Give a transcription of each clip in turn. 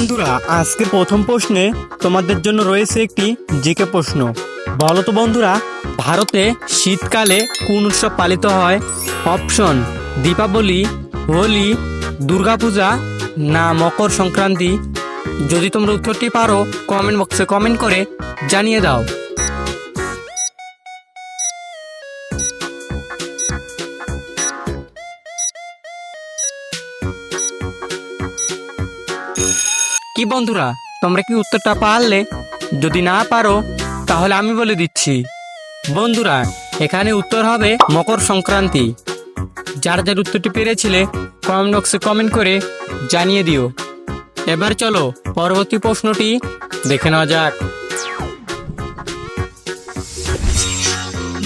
বন্ধুরা, আজকের প্রথম প্রশ্নে তোমাদের জন্য রয়েছে একটি জিকে প্রশ্ন। বলো তো বন্ধুরা, ভারতে শীতকালে কোন উৎসব পালিত হয়? অপশন, দীপাবলি, হোলি, দুর্গাপূজা না মকর সংক্রান্তি? যদি তোমরা উত্তরটি পারো কমেন্ট বক্সে কমেন্ট করে জানিয়ে দাও। কি বন্ধুরা, তোমরা কি উত্তরটা পারলে? যদি না পারো, তাহলে আমি বলে দিচ্ছি। বন্ধুরা, এখানে উত্তর হবে মকর সংক্রান্তি। যার যার উত্তরটি পেরেছিলে কমেন্ট বক্সে কমেন্ট করে জানিয়ে দিও। এবার চলো, পরবর্তী প্রশ্নটি দেখে নেওয়া যাক।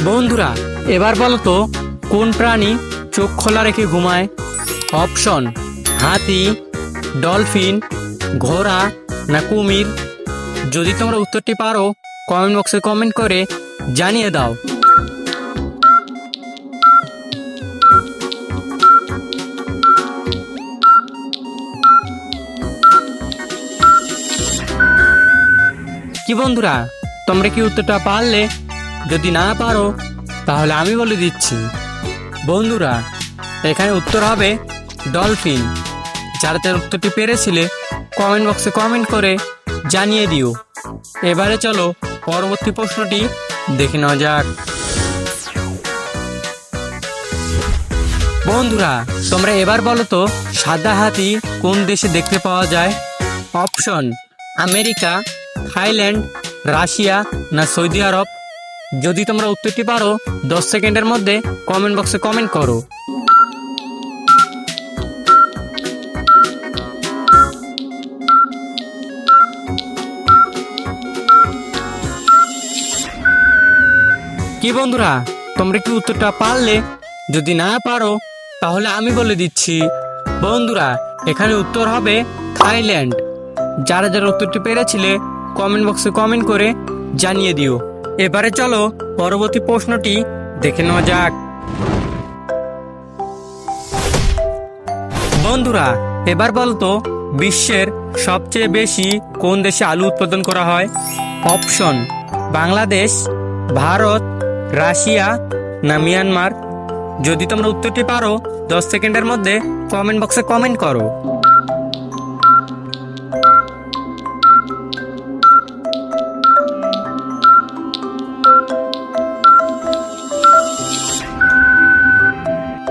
বন্ধুরা, এবার বলো তো, কোন প্রাণী চোখ খোলা রেখে ঘুমায়? অপশন, হাতি, ডলফিন ঘোড়া না কুমির? যদি তোমরা উত্তরটি পারো কমেন্ট বক্সে কমেন্ট করে জানিয়ে দাও। কি বন্ধুরা, তোমরা কি উত্তরটা পারলে? যদি না পারো, তাহলে আমি বলে দিচ্ছি। বন্ধুরা, এখানে উত্তর হবে ডলফিন। যারা তার উত্তরটি পেরেছিলে কমেন্ট বক্সে কমেন্ট করে জানিয়ে দিও। এবারে চলো পরবর্তী প্রশ্নটি দেখে নেওয়া যাক। বন্ধুরা, তোমরা এবার বলো তো, সাদা হাতি কোন দেশে দেখতে পাওয়া যায়? অপশন আমেরিকা, থাইল্যান্ড, রাশিয়া না সৌদি আরব? যদি তোমরা উত্তরটি পারো, দশ সেকেন্ডের মধ্যে কমেন্ট বক্সে কমেন্ট করো। কি বন্ধুরা, তোমরা কি উত্তরটা পারলে? যদি না পারো, তাহলে আমি বলে দিচ্ছি। বন্ধুরা, এখানে উত্তর হবে থাইল্যান্ড। যারা যারা উত্তরটি পেরেছিলে কমেন্ট বক্সে কমেন্ট করে জানিয়ে দিও। এবারে চলো, পরবর্তী প্রশ্নটি দেখে নেওয়া যাক। বন্ধুরা, এবার বলতো, বিশ্বের সবচেয়ে বেশি কোন দেশে আলু উৎপাদন করা হয়? অপশন, বাংলাদেশ, ভারত রাশিয়া না মিয়ানমার? যদি তোমরা উত্তরটি পারো, দশ সেকেন্ডের মধ্যে কমেন্ট বক্সে কমেন্ট করো।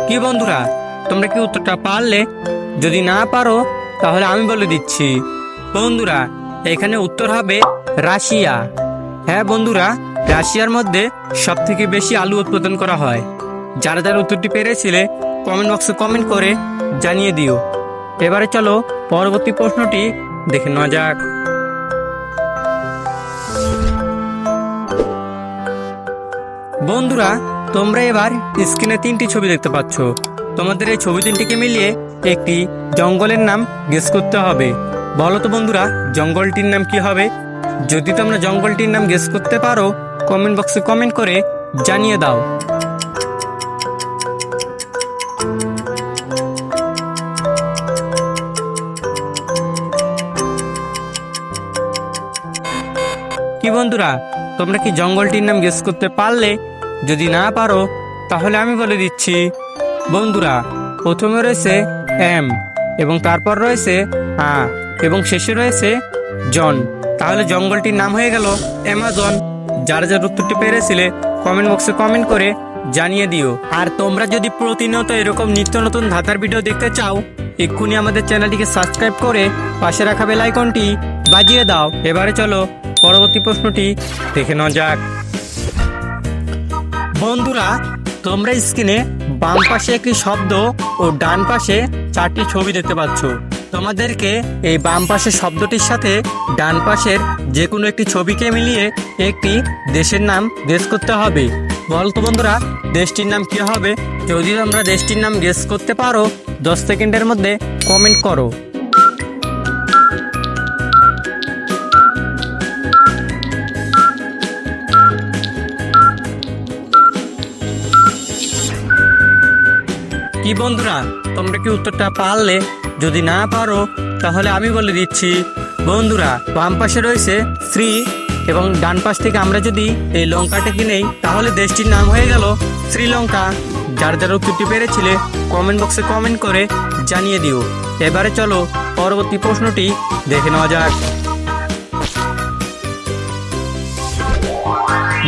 কি বন্ধুরা, তোমরা কি উত্তরটা পারলে? যদি না পারো, তাহলে আমি বলে দিচ্ছি। বন্ধুরা, এখানে উত্তর হবে রাশিয়া। হ্যাঁ বন্ধুরা, রাশিয়ার মধ্যে সব থেকে বেশি আলু উৎপাদন করা হয়। যারা যারা উত্তরটি পেরেছিলে কমেন্ট বক্সে কমেন্ট করে জানিয়ে দিও। এবারে চলো পরবর্তী প্রশ্নটি দেখে নেওয়া যাক। বন্ধুরা, তোমরা এবার স্ক্রিনে তিনটি ছবি দেখতে পাচ্ছ। তোমাদের এই ছবি তিনটিকে মিলিয়ে একটি জঙ্গলের নাম গেস করতে হবে। বলো তো বন্ধুরা, জঙ্গলটির নাম কি হবে? যদি তোমরা জঙ্গলটির নাম গেস করতে পারো কমেন্ট বক্সে কমেন্ট করে জানিয়ে দাও। কি বন্ধুরা, তোমরা কি জঙ্গলটির নাম গেস করতে পারলে? যদি না পারো, তাহলে আমি বলে দিচ্ছি। বন্ধুরা, প্রথমে রয়েছে এম এবং তারপর রয়েছে আ, এবং শেষে রয়েছে জন। তাহলে জঙ্গলটির নাম হয়ে গেল অ্যামাজন। যার যার উত্তরটি পেরেছিলে কমেন্ট বক্সে কমেন্ট করে জানিয়ে দিও। আর তোমরা যদি প্রতিনিয়ত এরকম নিত্য নতুন ধাঁধার ভিডিও দেখতে চাও, এক্ষুনি আমাদের চ্যানেলটিকে সাবস্ক্রাইব করে পাশে রাখা বেল আইকনটি বাজিয়ে দাও। এবারে চলো পরবর্তী প্রশ্নটি দেখে নেওয়া যাক। বন্ধুরা, তোমরা স্ক্রিনে বাম পাশে একটি শব্দ ও ডান পাশে চারটি ছবি দেখতে পাচ্ছ। তোমাদেরকে এই বাম পাশের শব্দটির সাথে ডান পাশের যে কোনো একটি ছবিকে মিলিয়ে একটি দেশের নাম গেস করতে হবে। বলতো বন্ধুরা, দেশটির নাম কি হবে? যদি তোমরা দেশটির নাম গেস করতে পারো, দশ সেকেন্ডের মধ্যে কমেন্ট করো। কি বন্ধুরা, তোমরা কি উত্তরটা পারলে? যদি না পারো, তাহলে আমি বলে দিচ্ছি, বন্ধুরা, বাম পাশে রয়েছে শ্রী এবং ডান পাশ থেকে আমরা যদি এই লঙ্কাটাকে নেই, তাহলে দেশটির নাম হয়ে গেল শ্রীলঙ্কা। যার যার উত্তরটি পেরেছিলে কমেন্ট বক্সে কমেন্ট করে জানিয়ে দিও। এবারে চলো, পরবর্তী প্রশ্নটি দেখে নেওয়া যাক।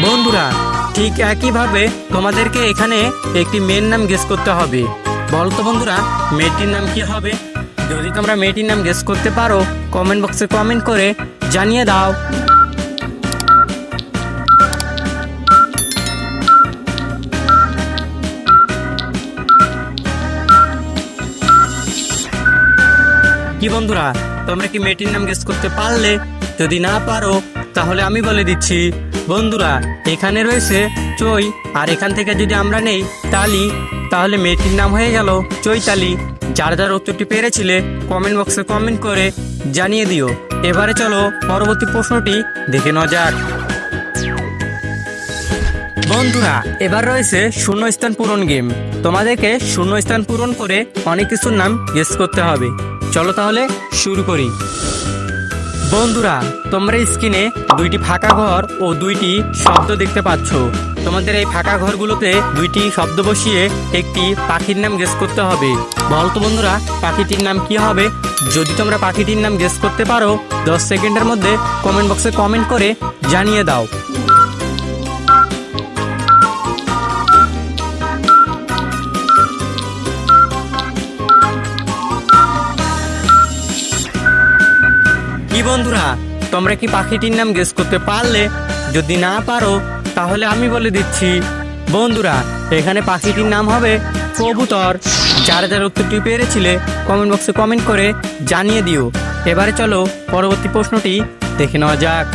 বন্ধুরা, ঠিক একইভাবে তোমাদেরকে এখানে একটি মেয়ের নাম গেস করতে হবে। বলো তো বন্ধুরা, মেয়েটির নাম কি হবে? যদি তোমরা মেয়েটির নাম গেস করতে পারো কমেন্ট বক্সে কমেন্ট করে জানিয়ে দাও। কি বন্ধুরা, তোমরা কি মেয়েটির নাম গেস করতে পারলে? যদি না পারো, তাহলে আমি বলে দিচ্ছি, বন্ধুরা, এখানে রয়েছে চই আর এখান থেকে যদি আমরা নেই, তালি, তাহলে মেয়েটির নাম হয়ে গেল চৈতালি। যার যার উত্তরটি পেরেছিলে কমেন্ট বক্সে কমেন্ট করে জানিয়ে দিও। এবারে চলো পরবর্তী প্রশ্নটি দেখে নেওয়া যাক। বন্ধুরা, এবার রয়েছে শূন্য স্থান পূরণ গেম তোমাদেরকে শূন্য স্থান পূরণ করে অনেক কিছুর নাম গেস করতে হবে। চলো তাহলে শুরু করি। বন্ধুরা, তোমরা স্ক্রিনে দুইটি ফাঁকা ঘর ও দুইটি শব্দ দেখতে পাচ্ছ। তোমাদের এই ফাঁকা ঘরগুলোতে দুইটি শব্দ বসিয়ে একটি পাখির নাম গেস করতে হবে। বলতো বন্ধুরা, পাখিটির নাম কি হবে? যদি তোমরা পাখিটির নাম গেস করতে পারো, দশ সেকেন্ডের মধ্যে কমেন্ট বক্সে কমেন্ট করে জানিয়ে দাও। কি বন্ধুরা, তোমরা কি পাখিটির নাম গেস করতে পারলে? যদি না পারো, তাহলে আমি বলে দিচ্ছি। বন্ধুরা, এখানে পাখিটির নাম হবে কবুতর। যারা যারা উত্তরটি পেরেছিলে কমেন্ট বক্সে কমেন্ট করে জানিয়ে দিও। এবারে চলো, পরবর্তী প্রশ্নটি দেখে নেওয়া যাক।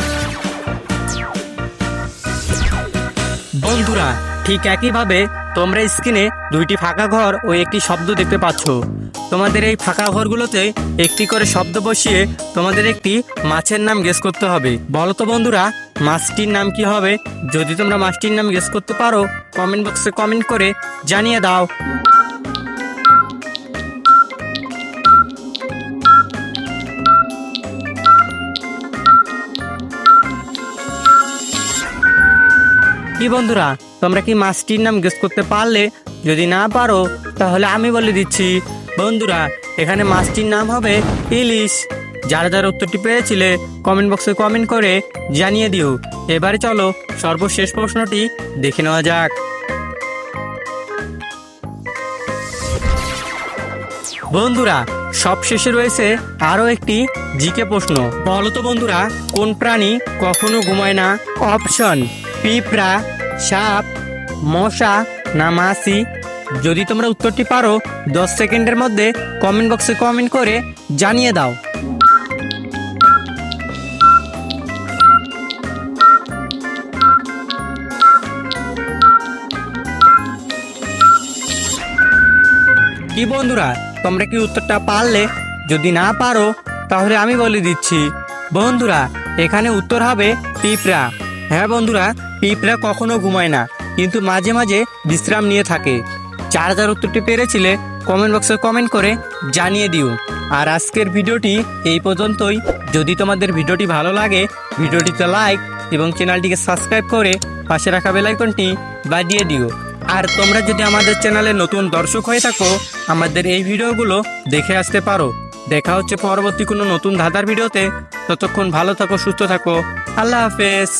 বন্ধুরা, ঠিক একইভাবে তোমরা স্ক্রিনে দুইটি ফাঁকা ঘর ও একটি শব্দ দেখতে পাচ্ছ। তোমাদের এই ফাঁকা ঘরগুলোতে একটি করে শব্দ বসিয়ে তোমাদের একটি মাছের নাম গেস করতে হবে। বলো তো বন্ধুরা, মাছটির নাম কি হবে? যদি তোমরা মাছটির নাম গেস করতে পারো কমেন্ট বক্সে কমেন্ট করে জানিয়ে দাও। কি বন্ধুরা তোমরা কি মাছটির নাম গেস করতে পারলে? যদি না পারো, তাহলে আমি বলে দিচ্ছি। বন্ধুরা, এখানে মাছটির নাম হবে ইলিশ। যারা যারা উত্তরটি পেয়েছিলে কমেন্ট বক্সে কমেন্ট করে জানিয়ে দিও। এবারে চলো, সর্বশেষ প্রশ্নটি দেখে নেওয়া যাক। বন্ধুরা, সবশেষে রয়েছে আরও একটি জিকে প্রশ্ন। বলো তো বন্ধুরা, কোন প্রাণী কখনো ঘুমায় না? অপশন পিঁপড়া। সাপ, মশা, না মাছি। যদি তোমরা উত্তরটি পারো, দশ সেকেন্ডের মধ্যে কমেন্ট বক্সে কমেন্ট করে জানিয়ে দাও। কি বন্ধুরা, তোমরা কি উত্তরটা পারলে? যদি না পারো, তাহলে আমি বলে দিচ্ছি। বন্ধুরা, এখানে উত্তর হবে পিঁপড়া। হ্যাঁ বন্ধুরা, পিঁপড়া কখনো ঘুমায় না, কিন্তু মাঝে মাঝে বিশ্রাম নিয়ে থাকে। চার হাজার উত্তরটি পেরেছিলে কমেন্ট বক্সে কমেন্ট করে জানিয়ে দিও। আর আজকের ভিডিওটি এই পর্যন্তই। যদি তোমাদের ভিডিওটি ভালো লাগে, ভিডিওটিতে লাইক এবং চ্যানেলটিকে সাবস্ক্রাইব করে পাশে রাখা বেলাইকনটি বাজিয়ে দিও। আর তোমরা যদি আমাদের চ্যানেলে নতুন দর্শক হয়ে থাকো, আমাদের এই ভিডিওগুলো দেখে আসতে পারো। দেখা হচ্ছে পরবর্তী কোনো নতুন ধাঁধার ভিডিওতে। ততক্ষণ ভালো থাকো, সুস্থ থাকো। আল্লাহ হাফেজ।